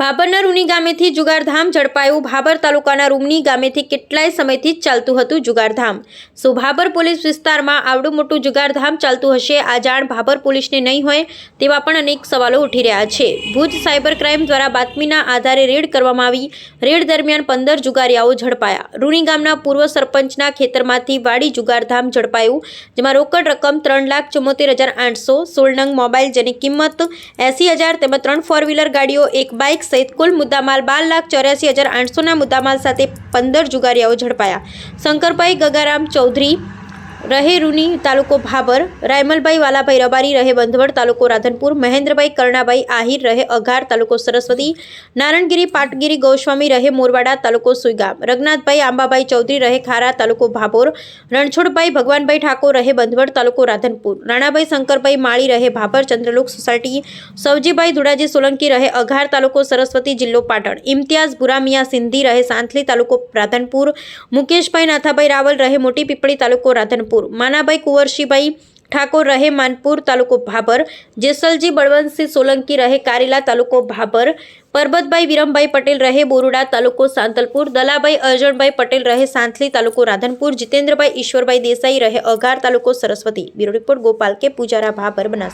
ભાભરના રૂની ગામેથી જુગારધામ ઝડપાયું. ભાભર તાલુકાના રૂમની ગામેથી કેટલાય સમયથી જ ચાલતું હતું જુગારધામ. સો ભાભર પોલીસ વિસ્તારમાં આવડું મોટું જુગારધામ ચાલતું હશે? આ જાણ ભાભર પોલીસને નહીં હોય તેવા પણ અનેક સવાલો ઉઠી રહ્યા છે. ભુજ સાયબર ક્રાઇમ દ્વારા બાતમીના આધારે રેડ કરવામાં આવી. રેડ દરમિયાન પંદર જુગારિયાઓ ઝડપાયા. રૂની ગામના પૂર્વ સરપંચના ખેતરમાંથી વાડી જુગારધામ ઝડપાયું, જેમાં રોકડ રકમ ત્રણ લાખ ચુમ્મોતેર હજાર આઠસો, સોળ નંગ મોબાઈલ જેની કિંમત એંસી હજાર તેમજ ત્રણ ફોર વ્હીલર ગાડીઓ, એક બાઇક સહિત કુલ મુદ્દામાલ બાર લાખ ચોર્યાસી હજાર આઠસોના મુદ્દામાલ સાથે પંદર જુગારિયાઓ ઝડપાયા. શંકરભાઈ ગગારામ ચૌધરી रहे रूनी तालुको भाबर, रायमलबाई वाला भाई रबारी रहे बंधवड़ तालुको राधनपुर महेंद्र महेंद्रबाई कर्णाबाई आहिर रहे अघार तालुको सरस्वती, नारायणगिरी पाटगिरी गोस्वामी रहे मोरवाड़ा तालुको सुईगाम रघुनाथ भाई आंबाबाई चौधरी रहे खारा तालुको भाबोर भगवान भाई ठाकुर रहे बंधवड़ तालुको राधनपुर, राणाबाई शंकरबाई माड़ी रहे भाबर चंद्रलोक सोसायटी सवजीभाई धुड़ाजी सोलंकी रहे अघार तालुको सरस्वती जिलो पाटण, इम्तियाज़ बुरा मिया सिंधी रहे सांथली तालुको राधनपुर मुकेश भाई नाथाबाई रवल रहे मोटी पीपड़ी तालुको राधनपुर. માનાભાઈ કુંવરશીભાઈ ઠાકોર રહે માનપુર તાલુકો ભાભર જેસલજી બળવંતસિંહ સોલંકી રહે કારેલા તાલુકો ભાભર પરબતભાઈ વિરમભાઈ પટેલ રહે બોરુડા તાલુકો સાંતલપુર દલાભાઈ અર્જણભાઈ પટેલ રહે સાંથલી તાલુકો રાધનપુર જીતેન્દ્રભાઈ ઈશ્વરભાઈ દેસાઈ રહે અઘાર તાલુકો સરસ્વતી બ્યુરો રિપોર્ટ ગોપાલ કે પૂજારા ભાભર બનાસ